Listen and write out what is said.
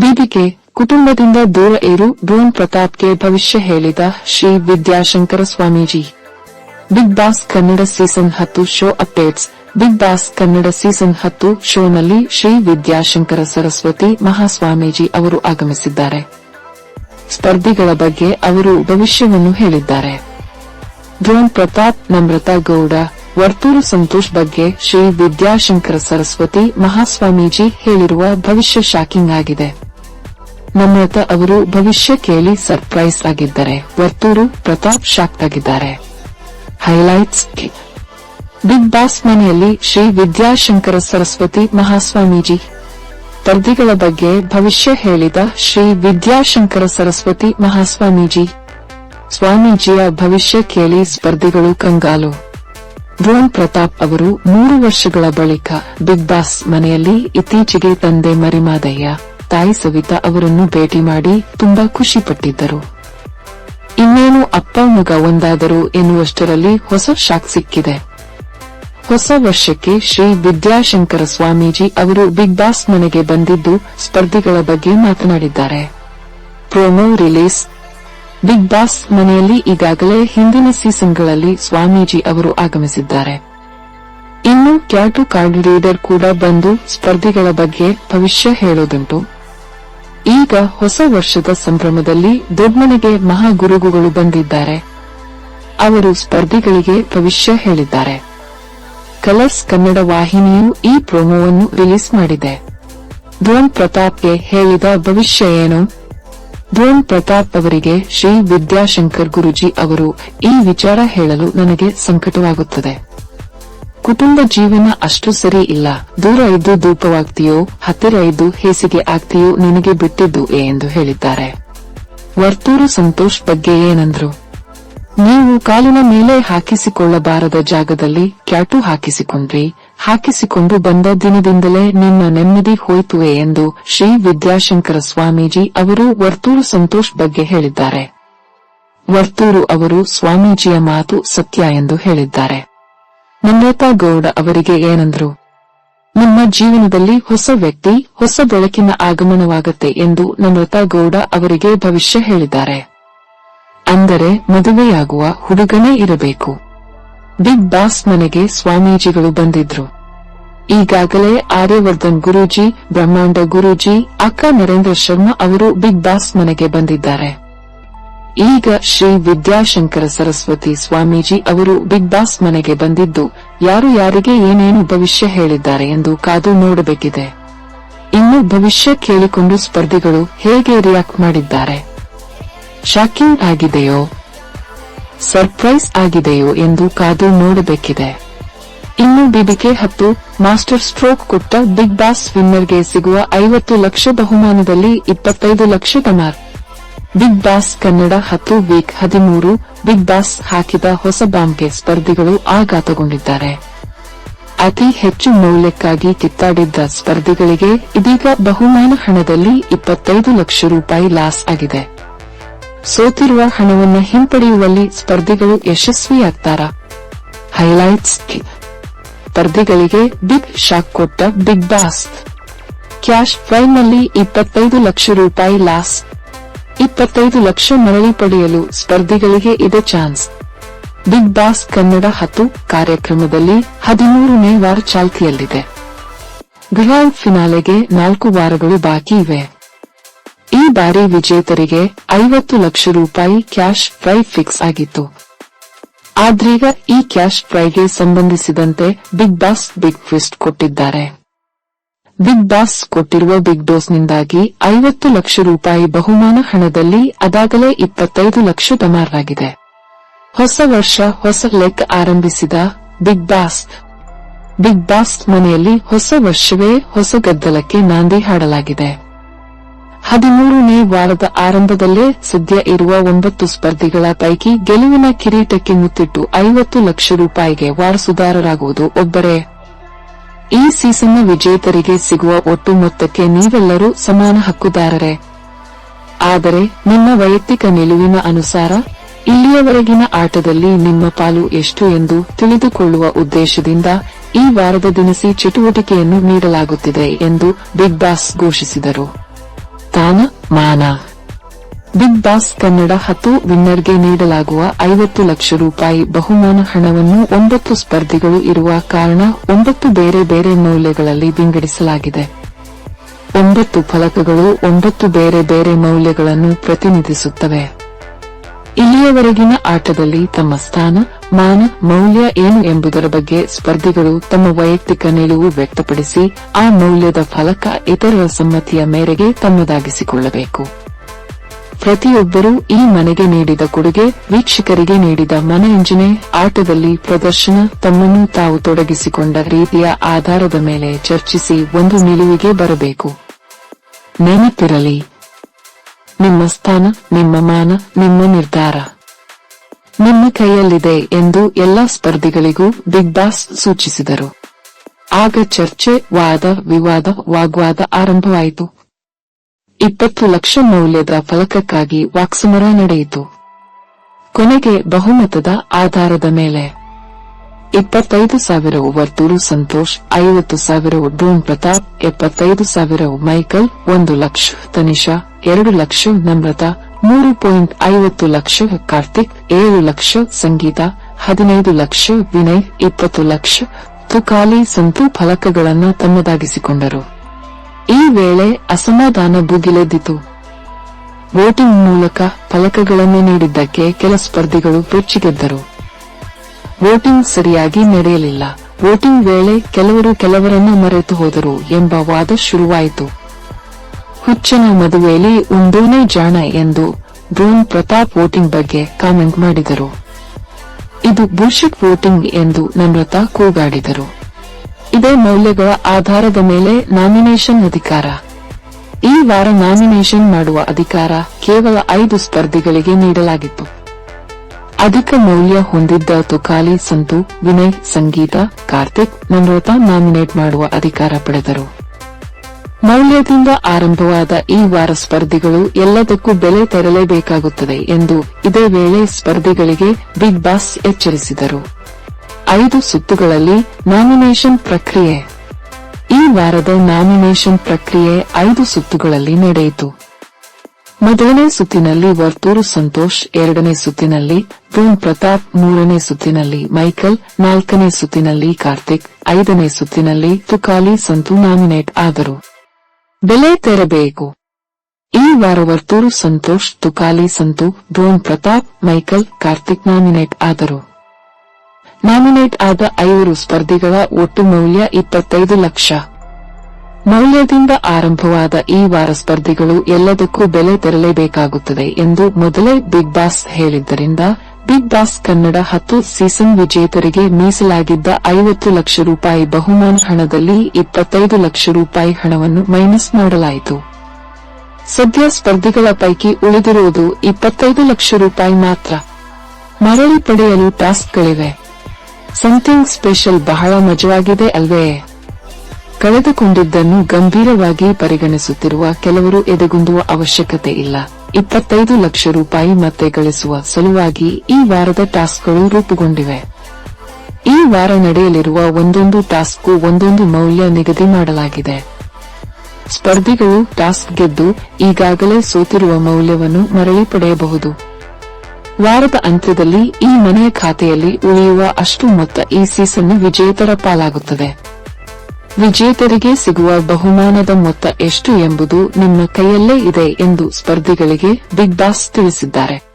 ಬೀದಿಗೆ ಕುಟುಂಬದಿಂದ ದೂರ ಇರು ಡ್ರೋನ್ ಪ್ರತಾಪ್ಗೆ ಭವಿಷ್ಯ ಹೇಳಿದ Shri Vidyashankara Swamiji. Bigg Boss Kannada season ಹತ್ತು show updates. Bigg Boss Kannada season ಹತ್ತು ಶೋನಲ್ಲಿ ಶ್ರೀ ವಿದ್ಯಾಶಂಕರ ಸರಸ್ವತಿ ಮಹಾಸ್ವಾಮೀಜಿ ಅವರು ಆಗಮಿಸಿದ್ದಾರೆ. ಸ್ಪರ್ಧಿಗಳ ಬಗ್ಗೆ ಅವರು ಭವಿಷ್ಯವನ್ನು ಹೇಳಿದ್ದಾರೆ. ಡ್ರೋನ್ ಪ್ರತಾಪ್ ನಮ್ರತಾ ಗೌಡ, ವರ್ತೂರು ಸಂತೋಷ್ ಬಗ್ಗೆ ಶ್ರೀ ವಿದ್ಯಾಶಂಕರ ಸರಸ್ವತಿ ಮಹಾಸ್ವಾಮೀಜಿ ಹೇಳಿರುವ ಭವಿಷ್ಯ ಶಾಕಿಂಗ್ ಆಗಿದೆ. ನಮ್ರತಾ ಅವರು ಭವಿಷ್ಯ ಕೇಳಿ ಸರ್ಪ್ರೈಸ್ ಆಗಿದ್ದಾರೆ. ವರ್ತೂರು ಪ್ರತಾಪ್ ಶಾಕ್ ಆಗಿದ್ದಾರೆ. ಹೈಲೈಟ್ಸ್ ಬಿಗ್ ಬಾಸ್ ಮನೆಯಲ್ಲಿ ಶ್ರೀ ವಿದ್ಯಾಶಂಕರ ಸರಸ್ವತಿ ಮಹಾಸ್ವಾಮೀಜಿ. ಸ್ಪರ್ಧಿಗಳ ಬಗ್ಗೆ ಭವಿಷ್ಯ ಹೇಳಿದ ಶ್ರೀ ವಿದ್ಯಾಶಂಕರ ಸರಸ್ವತಿ ಮಹಾಸ್ವಾಮೀಜಿ. ಸ್ವಾಮೀಜಿಯ ಭವಿಷ್ಯ ಕೇಳಿ ಸ್ಪರ್ಧಿಗಳು ಕಂಗಾಲು. ಡ್ರೋನ್ ಪ್ರತಾಪ್ ಅವರು ಮೂರು ವರ್ಷಗಳ ಬಳಿಕ ಬಿಗ್ ಬಾಸ್ ಮನೆಯಲ್ಲಿ ಇತ್ತೀಚೆಗೆ ತಂದೆ ಮರಿಮಾದಯ್ಯ. ತಾಯಿ ಸವಿತಾ ಅವರನ್ನು ಭೇಟಿ ಮಾಡಿ ತುಂಬಾ ಖುಷಿಪಟ್ಟಿದ್ದರು. ಇನ್ನೇನು ಅಪ್ಪ ಮಗ ಒಂದಾದರು ಎನ್ನುವಷ್ಟರಲ್ಲಿ ಹೊಸ ಶಾಕ್ ಸಿಕ್ಕಿದೆ. ಹೊಸ ವರ್ಷಕ್ಕೆ ಶ್ರೀ ವಿದ್ಯಾಶಂಕರ ಸ್ವಾಮೀಜಿ ಅವರು ಬಿಗ್ ಬಾಸ್ ಮನೆಗೆ ಬಂದಿದ್ದು ಸ್ಪರ್ಧಿಗಳ ಬಗ್ಗೆ ಮಾತನಾಡಿದ್ದಾರೆ. Promo release. ಬಿಗ್ ಬಾಸ್ ಮನೆಯಲ್ಲಿ ಈಗಾಗಲೇ ಹಿಂದಿನ ಸೀಸನ್ಗಳಲ್ಲಿ ಸ್ವಾಮೀಜಿ ಅವರು ಆಗಮಿಸಿದ್ದಾರೆ. ಇನ್ನು ಕ್ಯಾಟು ಕಾರ್ಡ್ ರೀಡರ್ ಕೂಡ ಬಂದು ಸ್ಪರ್ಧಿಗಳ ಬಗ್ಗೆ ಭವಿಷ್ಯ ಹೇಳೋದುಂಟು. ಈಗ ಹೊಸ ವರ್ಷದ ಸಂಭ್ರಮದಲ್ಲಿ ದೊಡ್ಮನೆಗೆ ಮಹಾಗುರುಗುಗಳು ಬಂದಿದ್ದಾರೆ. ಅವರು ಸ್ಪರ್ಧಿಗಳಿಗೆ ಭವಿಷ್ಯ ಹೇಳಿದ್ದಾರೆ. ಕಲರ್ಸ್ ಕನ್ನಡ ವಾಹಿನಿಯು ಈ ಪ್ರೋಮೋವನ್ನು ರಿಲೀಸ್ ಮಾಡಿದೆ. ಧೋನ್ ಪ್ರತಾಪ್ಗೆ ಹೇಳಿದ ಭವಿಷ್ಯ ಏನು? ಧೋನ್ ಪ್ರತಾಪ್ ಅವರಿಗೆ ಶ್ರೀ ವಿದ್ಯಾಶಂಕರ್ ಗುರುಜಿ ಅವರು ಈ ವಿಚಾರ ಹೇಳಲು ನನಗೆ ಸಂಕಟವಾಗುತ್ತದೆ. ಕುಟುಂಬ ಜೀವನ ಅಷ್ಟು ಸರಿ ಇಲ್ಲ. ದೂರ ಇದ್ದು ಧೂಪವಾಗ್ತೀಯೋ, ಹತ್ತಿರ ಇದ್ದು ಹೇಸಿಗೆ ಆಗ್ತೀಯೋ ನಿನಗೆ ಬಿಟ್ಟಿದ್ದು ಎಂದು ಹೇಳಿದ್ದಾರೆ. ವರ್ತೂರು ಸಂತೋಷ್ ಬಗ್ಗೆ ಏನಂದ್ರು? ನೀವು ಕಾಲಿನ ಮೇಲೆ ಹಾಕಿಸಿಕೊಳ್ಳಬಾರದ ಜಾಗದಲ್ಲಿ ಕ್ಯಾಟು ಹಾಕಿಸಿಕೊಂಡ್ರಿ. ಹಾಕಿಸಿಕೊಂಡು ಬಂದ ದಿನದಿಂದಲೇ ನಿಮ್ಮ ನೆಮ್ಮದಿ ಹೋಯ್ತುವೆ ಎಂದು ಶ್ರೀ ವಿದ್ಯಾಶಂಕರ ಸ್ವಾಮೀಜಿ ಅವರು ವರ್ತೂರು ಸಂತೋಷ್ ಬಗ್ಗೆ ಹೇಳಿದ್ದಾರೆ. ವರ್ತೂರು ಅವರು ಸ್ವಾಮೀಜಿಯ ಮಾತು ಸತ್ಯ ಎಂದು ಹೇಳಿದ್ದಾರೆ. ನಮ್ರತಾ ಗೌಡ ಅವರಿಗೆ ಏನಂದ್ರು? ನಮ್ಮ ಜೀವನದಲ್ಲಿ ಹೊಸ ವ್ಯಕ್ತಿ, ಹೊಸ ಬೆಳಕಿನ ಆಗಮನವಾಗತ್ತೆ ಎಂದು ನಮ್ರತಾ ಗೌಡ ಅವರಿಗೆ ಭವಿಷ್ಯ ಹೇಳಿದ್ದಾರೆ. ಅಂದರೆ ಮದುವೆಯಾಗುವ ಹುಡುಗನೇ ಇರಬೇಕು. ಬಿಗ್ ಬಾಸ್ ಮನೆಗೆ ಸ್ವಾಮೀಜಿಗಳು ಬಂದಿದ್ರು. ಈಗಾಗಲೇ ಆರ್ಯವರ್ಧನ್ ಗುರೂಜಿ, ಬ್ರಹ್ಮಾಂಡ ಗುರೂಜಿ, ಅಕ್ಕ ನರೇಂದ್ರ ಶರ್ಮಾ ಅವರು ಬಿಗ್ ಬಾಸ್ ಮನೆಗೆ ಬಂದಿದ್ದಾರೆ. ಈಗ ಶ್ರೀ ವಿದ್ಯಾಶಂಕರ ಸರಸ್ವತಿ ಸ್ವಾಮೀಜಿ ಅವರು ಬಿಗ್ ಬಾಸ್ ಮನೆಗೆ ಬಂದಿದ್ದು, ಯಾರು ಯಾರಿಗೆ ಏನೇನು ಭವಿಷ್ಯ ಹೇಳಿದ್ದಾರೆ ಎಂದು ಕಾದು ನೋಡಬೇಕಿದೆ. ಇನ್ನು ಭವಿಷ್ಯ ಕೇಳಿಕೊಂಡು ಸ್ಪರ್ಧಿಗಳು ಹೇಗೆ ರಿಯಾಕ್ಟ್ ಮಾಡಿದ್ದಾರೆ? ಶಾಕಿಂಗ್ ಆಗಿದೆಯೋ? ಸರ್ಪ್ರೈಸ್ ಆಗಿದೆಯೋ ಎಂದು ಕಾದು ನೋಡಬೇಕಿದೆ. ಇನ್ನು ಬಿಬಿಕೆ ಹತ್ತು, ಮಾಸ್ಟರ್ ಸ್ಟ್ರೋಕ್ ಕೊಟ್ಟ ಬಿಗ್ ಬಾಸ್ ವಿನ್ನರ್ಗೆ ಸಿಗುವ ಐವತ್ತು ಲಕ್ಷ ಬಹುಮಾನದಲ್ಲಿ ಇಪ್ಪತ್ತೈದು ಲಕ್ಷ ಡಮಾರ್ ಬಿಗ್ ಬಾಸ್ ಕನ್ನಡ ಹತ್ತು ವೀಕ್ ಹದಿಮೂರು, ಬಿಗ್ ಬಾಸ್ ಹಾಕಿದ ಹೊಸ ಬಾಂಬ್ಗೆ ಸ್ಪರ್ಧಿಗಳು ಆಘಾತಗೊಂಡಿದ್ದಾರೆ. ಅತಿ ಹೆಚ್ಚು ಮೌಲ್ಯಕ್ಕಾಗಿ ಕಿತ್ತಾಡಿದ್ದ ಸ್ಪರ್ಧಿಗಳಿಗೆ ಇದೀಗ ಬಹುಮಾನ ಹಣದಲ್ಲಿ ಇಪ್ಪತ್ತೈದು ಲಕ್ಷ ರೂಪಾಯಿ ಲಾಸ್ ಆಗಿದೆ. ಸೋತಿರುವ ಹಣವನ್ನು ಹಿಂಪಡೆಯುವಲ್ಲಿ ಸ್ಪರ್ಧಿಗಳು ಯಶಸ್ವಿಯಾಗ್ತಾರಾ? ಹೈಲೈಟ್ಸ್ ಸ್ಪರ್ಧಿಗಳಿಗೆ ಬಿಗ್ ಶಾಕ್ ಕೊಟ್ಟ ಬಿಗ್ ಬಾಸ್. ಕ್ಯಾಶ್ ಫೈನ್ನಲ್ಲಿ ಇಪ್ಪತ್ತೈದು ಲಕ್ಷ ರೂಪಾಯಿ ಲಾಸ್. ಇಪ್ಪತ್ತೈದು ಲಕ್ಷ ಮರಳಿ ಪಡೆಯಲು ಸ್ಪರ್ಧಿಗಳಿಗೆ ಇದೆ ಚಾನ್ಸ್. ಬಿಗ್ ಬಾಸ್ ಕನ್ನಡ ಹತ್ತು ಕಾರ್ಯಕ್ರಮದಲ್ಲಿ ಹದಿಮೂರನೇ ವಾರ ಚಾಲ್ತಿಯಲ್ಲಿದೆ. ಗ್ರ್ಯಾಂಡ್ ಫಿನಾಲೆಗೆ ನಾಲ್ಕು ವಾರಗಳು ಬಾಕಿ ಇವೆ. ಈ ಬಾರಿ ವಿಜೇತರಿಗೆ ಐವತ್ತು ಲಕ್ಷ ರೂಪಾಯಿ ಕ್ಯಾಶ್ ಫ್ರೈ ಫಿಕ್ಸ್ ಆಗಿತ್ತು. ಆದ್ರೀಗ ಈ ಕ್ಯಾಶ್ ಫ್ರೈಗೆ ಸಂಬಂಧಿಸಿದಂತೆ ಬಿಗ್ ಬಾಸ್ ಬಿಗ್ ಫಿಸ್ಟ್ ಕೊಟ್ಟಿದ್ದಾರೆ. ಬಿಗ್ ಬಾಸ್ ಕೊಟ್ಟಿರುವ ಬಿಗ್ ಡೋಸ್ನಿಂದಾಗಿ ಐವತ್ತು ಲಕ್ಷ ರೂಪಾಯಿ ಬಹುಮಾನ ಹಣದಲ್ಲಿ ಅದಾಗಲೇ ಇಪ್ಪತ್ತೈದು ಲಕ್ಷ ಗಮಾರಾಗಿದೆ ಹೊಸ ವರ್ಷ, ಹೊಸ ಲೆಕ್ ಆರಂಭಿಸಿದ ಬಿಗ್ ಬಾಸ್. ಬಿಗ್ ಬಾಸ್ ಮನೆಯಲ್ಲಿ ಹೊಸ ವರ್ಷವೇ ಹೊಸ ಗದ್ದಲಕ್ಕೆ ನಾಂದಿ ಹಾಡಲಾಗಿದೆ. ಹದಿಮೂರನೇ ವಾರದ ಆರಂಭದಲ್ಲೇ ಸದ್ಯ ಇರುವ ಒಂಬತ್ತು ಸ್ಪರ್ಧಿಗಳ ಪೈಕಿ ಗೆಲುವಿನ ಕಿರೀಟಕ್ಕೆ ಮುತ್ತಿಟ್ಟು ಐವತ್ತು ಲಕ್ಷ ರೂಪಾಯಿಗೆ ವಾರಸುದಾರರಾಗುವುದು ಒಬ್ಬರೇ. ಈ ಸೀಸನ್ನ ವಿಜೇತರಿಗೆ ಸಿಗುವ ಒಟ್ಟು ಮೊತ್ತಕ್ಕೆ ನೀವೆಲ್ಲರೂ ಸಮಾನ ಹಕ್ಕುದಾರರೇ. ಆದರೆ ನಿಮ್ಮ ವೈಯಕ್ತಿಕ ನಿಲುವಿನ ಅನುಸಾರ ಇಲ್ಲಿಯವರೆಗಿನ ಆಟದಲ್ಲಿ ನಿಮ್ಮ ಪಾಲು ಎಷ್ಟು ಎಂದು ತಿಳಿದುಕೊಳ್ಳುವ ಉದ್ದೇಶದಿಂದ ಈ ವಾರದ ದಿನಸಿ ಚಟುವಟಿಕೆಯನ್ನು ನೀಡಲಾಗುತ್ತಿದೆ ಎಂದು ಬಿಗ್ ಬಾಸ್ ಘೋಷಿಸಿದರು. ತಾನ ಮಾನ. ಬಿಗ್ ಬಾಸ್ ಕನ್ನಡ ಹತ್ತು ವಿನ್ನರ್ಗೆ ನೀಡಲಾಗುವ ಐವತ್ತು ಲಕ್ಷ ರೂಪಾಯಿ ಬಹುಮಾನ ಹಣವನ್ನು ಒಂಬತ್ತು ಸ್ಪರ್ಧಿಗಳು ಇರುವ ಕಾರಣ ಒಂಬತ್ತು ಬೇರೆ ಬೇರೆ ಮೌಲ್ಯಗಳಲ್ಲಿ ವಿಂಗಡಿಸಲಾಗಿದೆ. ಒಂಬತ್ತು ಫಲಕಗಳು ಒಂಬತ್ತು ಬೇರೆ ಬೇರೆ ಮೌಲ್ಯಗಳನ್ನು ಪ್ರತಿನಿಧಿಸುತ್ತವೆ. ಇಲ್ಲಿಯವರೆಗಿನ ಆಟದಲ್ಲಿ ತಮ್ಮ ಸ್ಥಾನ, ಮಾನ, ಮೌಲ್ಯ ಏನು ಎಂಬುದರ ಬಗ್ಗೆ ಸ್ಪರ್ಧಿಗಳು ತಮ್ಮ ವೈಯಕ್ತಿಕ ನಿಲುವು ವ್ಯಕ್ತಪಡಿಸಿ, ಆ ಮೌಲ್ಯದ ಫಲಕ ಇತರರ ಸಮ್ಮತಿಯ ಮೇರೆಗೆ ತಮ್ಮದಾಗಿಸಿಕೊಳ್ಳಬೇಕು. ಪ್ರತಿಯೊಬ್ಬರೂ ಈ ಮನೆಗೆ ನೀಡಿದ ಕೊಡುಗೆ, ವೀಕ್ಷಕರಿಗೆ ನೀಡಿದ ಮನರಂಜನೆ ಆಟದಲ್ಲಿ ಪ್ರದರ್ಶನ, ತಮ್ಮನ್ನು ತಾವು ತೊಡಗಿಸಿಕೊಂಡ ರೀತಿಯ ಆಧಾರದ ಮೇಲೆ ಚರ್ಚಿಸಿ ಒಂದು ನಿಲುವಿಗೆ ಬರಬೇಕು. ನೆನಪಿರಲಿ. ನಿಮ್ಮ ಸ್ಥಾನ, ನಿಮ್ಮ ಮಾನ, ನಿಮ್ಮ ನಿರ್ಧಾರ. ನಿಮ್ಮ ಕೈಯಲ್ಲಿದೆ ಎಂದು ಎಲ್ಲಾ ಸ್ಪರ್ಧಿಗಳಿಗೂ ಬಿಗ್ ಬಾಸ್ ಸೂಚಿಸಿದರು. ಆಗ ಚರ್ಚೆ, ವಾದ, ವಿವಾದ, ವಾಗ್ವಾದ ಆರಂಭವಾಯಿತು. ಇಪ್ಪತ್ತು ಲಕ್ಷ ಮೌಲ್ಯದ ಫಲಕಕ್ಕಾಗಿ ವಾಕ್ಸಮರ ನಡೆಯಿತು. ಕೊನೆಗೆ ಬಹುಮತದ ಆಧಾರದ ಮೇಲೆ. ಇಪ್ಪತ್ತೈದು ಸಾವಿರ ವರ್ತೂರು ಸಂತೋಷ್, ಐವತ್ತು ಸಾವಿರ ಡ್ರೋನ್ ಪ್ರತಾಪ್, ಎಪ್ಪತ್ತೈದು ಸಾವಿರವು ಮೈಕಲ್, ಒಂದು ಲಕ್ಷ ತನಿಷಾ, ಎರಡು ಲಕ್ಷ ನಮ್ರತಾ, ಮೂರು ಪಾಯಿಂಟ್ ಐವತ್ತು ಲಕ್ಷ ಕಾರ್ತಿಕ್, ಏಳು ಲಕ್ಷ ಸಂಗೀತ, ಹದಿನೈದು ಲಕ್ಷ ವಿನಯ್, ಇಪ್ಪತ್ತು ಲಕ್ಷ ತುಕಾಲಿ ಸಂತು ಫಲಕಗಳನ್ನು ತಮ್ಮದಾಗಿಸಿಕೊಂಡರು. ಈ ವೇಳೆ ಅಸಮಾಧಾನ ಭುಗಿಲೆದ್ದಿತು. ವೋಟಿಂಗ್ ಮೂಲಕ ಫಲಕಗಳನ್ನು ನೀಡಿದ್ದಕ್ಕೆ ಕೆಲ ಸ್ಪರ್ಧಿಗಳು ಬೆಚ್ಚಿಗೆದ್ದರು ವೋಟಿಂಗ್ ಸರಿಯಾಗಿ ನಡೆಯಲಿಲ್ಲ. ವೋಟಿಂಗ್ ವೇಳೆ ಕೆಲವರು ಕೆಲವರನ್ನು ಮರೆತು ಹೋದರು ಎಂಬ ವಾದ ಶುರುವಾಯಿತು. ಹುಚ್ಚನ ಮದುವೆಯಲ್ಲಿ ಒಂದೂನೇ ಜಾಣ ಎಂದು ಬ್ರೂನ್ ಪ್ರತಾಪ್ ವೋಟಿಂಗ್ ಬಗ್ಗೆ ಕಾಮೆಂಟ್ ಮಾಡಿದರು. ಇದು ಬುಲ್ಶಿಟ್ ವೋಟಿಂಗ್ ಎಂದು ನಮ್ರತಾ ಕೂಗಾಡಿದರು. ಇದೇ ಮೌಲ್ಯಗಳ ಆಧಾರದ ಮೇಲೆ ನಾಮಿನೇಷನ್ ಅಧಿಕಾರ. ಈ ವಾರ ನಾಮಿನೇಷನ್ ಮಾಡುವ ಅಧಿಕಾರ ಕೇವಲ ಐದು ಸ್ಪರ್ಧಿಗಳಿಗೆ ನೀಡಲಾಗಿತ್ತು. ಅಧಿಕ ಮೌಲ್ಯ ಹೊಂದಿದ್ದ ತುಕಾಲಿ, ಸಂತು, ವಿನಯ್, ಸಂಗೀತ, ಕಾರ್ತಿಕ್, ನಮ್ರತಾ ನಾಮಿನೇಟ್ ಮಾಡುವ ಅಧಿಕಾರ ಪಡೆದರು. ಮೌಲ್ಯದಿಂದ ಆರಂಭವಾದ ಈ ವಾರ ಸ್ಪರ್ಧಿಗಳು ಎಲ್ಲದಕ್ಕೂ ಬೆಲೆ ತೆರಲೇಬೇಕಾಗುತ್ತದೆ ಎಂದು ಇದೇ ವೇಳೆ ಸ್ಪರ್ಧಿಗಳಿಗೆ ಬಿಗ್ ಬಾಸ್ ಎಚ್ಚರಿಸಿದರು. ಐದು ಸುತ್ತುಗಳಲ್ಲಿ ನಾಮಿನೇಷನ್ ಪ್ರಕ್ರಿಯೆ. ಈ ವಾರದ ನಾಮಿನೇಷನ್ ಪ್ರಕ್ರಿಯೆ ಐದು ಸುತ್ತುಗಳಲ್ಲಿ ನಡೆಯಿತು. ಮೊದಲನೇ ಸುತ್ತಿನಲ್ಲಿ ವರ್ತೂರು ಸಂತೋಷ್, ಎರಡನೇ ಸುತ್ತಿನಲ್ಲಿ ಧೂನ್ ಪ್ರತಾಪ್, ಮೂರನೇ ಸುತ್ತಿನಲ್ಲಿ ಮೈಕಲ್, ನಾಲ್ಕನೇ ಸುತ್ತಿನಲ್ಲಿ ಕಾರ್ತಿಕ್, ಐದನೇ ಸುತ್ತಿನಲ್ಲಿ ತುಕಾಲಿ ಸಂತು ನಾಮಿನೇಟ್ ಆದರು. ಬೆಲೆ ತೆರಬೇಕು. ಈ ವಾರ Varthur Santhosh, Tukali Santu drone Pratap, Michael, Karthik nominate ಆದರು. ನಾಮಿನೇಟ್ ಆದ ಐವರು ಸ್ಪರ್ಧಿಗಳ ಒಟ್ಟು ಮೌಲ್ಯ ಇಪ್ಪತ್ತೈದು ಲಕ್ಷ. ಮೌಲ್ಯದಿಂದ ಆರಂಭವಾದ ಈ ವಾರ ಸ್ಪರ್ಧಿಗಳು ಎಲ್ಲದಕ್ಕೂ ಬೆಲೆ ತೆರಲೇಬೇಕಾಗುತ್ತದೆ ಎಂದು ಮೊದಲೇ ಬಿಗ್ ಬಾಸ್ ಹೇಳಿದ್ದರಿಂದ, ಬಿಗ್ ಬಾಸ್ ಕನ್ನಡ ಹತ್ತು ಸೀಸನ್ ವಿಜೇತರಿಗೆ ಮೀಸಲಾಗಿದ್ದ ಐವತ್ತು ಲಕ್ಷ ರೂಪಾಯಿ ಬಹುಮಾನ ಹಣದಲ್ಲಿ ಇಪ್ಪತ್ತೈದು ಲಕ್ಷ ರೂಪಾಯಿ ಹಣವನ್ನು ಮೈನಸ್ ಮಾಡಲಾಯಿತು. ಸದ್ಯ ಸ್ಪರ್ಧಿಗಳ ಪೈಕಿ ಉಳಿದಿರುವುದು ಇಪ್ಪತ್ತೈದು ಲಕ್ಷ ರೂಪಾಯಿ ಮಾತ್ರ. ಮರಳಿ ಪಡೆಯಲು ಟಾಸ್ಕ್ಗಳಿವೆ. ಸಮಥಿಂಗ್ ಸ್ಪೆಷಲ್ ಬಹಳ ಮಜವಾಗಿದೆ ಅಲ್ವೇ? ಕಳೆದುಕೊಂಡಿದ್ದನ್ನು ಗಂಭೀರವಾಗಿ ಪರಿಗಣಿಸುತ್ತಿರುವ ಕೆಲವರು ಎದೆಗುಂದುವ ಅವಶ್ಯಕತೆ ಇಲ್ಲ. ಇಪ್ಪತ್ತೈದು ಲಕ್ಷ ರೂಪಾಯಿ ಮತ್ತೆ ಗಳಿಸುವ ಸಲುವಾಗಿ ಈ ವಾರದ ಟಾಸ್ಕ್ಗಳು ರೂಪುಗೊಂಡಿವೆ. ಈ ವಾರ ನಡೆಯಲಿರುವ ಒಂದೊಂದು ಟಾಸ್ಕ್ಗೂ ಒಂದೊಂದು ಮೌಲ್ಯ ನಿಗದಿ ಮಾಡಲಾಗಿದೆ. ಸ್ಪರ್ಧಿಗಳು ಟಾಸ್ಕ್ ಗೆದ್ದು ಈಗಾಗಲೇ ಸೋತಿರುವ ಮೌಲ್ಯವನ್ನು ಮರಳಿ ಪಡೆಯಬಹುದು. ವಾರದ ಅಂತ್ಯದಲ್ಲಿ ಈ ಮನೆಯ ಖಾತೆಯಲ್ಲಿ ಉಳಿಯುವ ಅಷ್ಟು ಮೊತ್ತ ಈ ಸೀಸನ್ನ ವಿಜೇತರ ಪಾಲಾಗುತ್ತದೆ. ವಿಜೇತರಿಗೆ ಸಿಗುವ ಬಹುಮಾನದ ಮೊತ್ತ ಎಷ್ಟು ಎಂಬುದು ನಿಮ್ಮ ಕೈಯಲ್ಲೇ ಇದೆ ಎಂದು ಸ್ಪರ್ಧಿಗಳಿಗೆ ಬಿಗ್ ಬಾಸ್ ತಿಳಿಸಿದ್ದಾರೆ.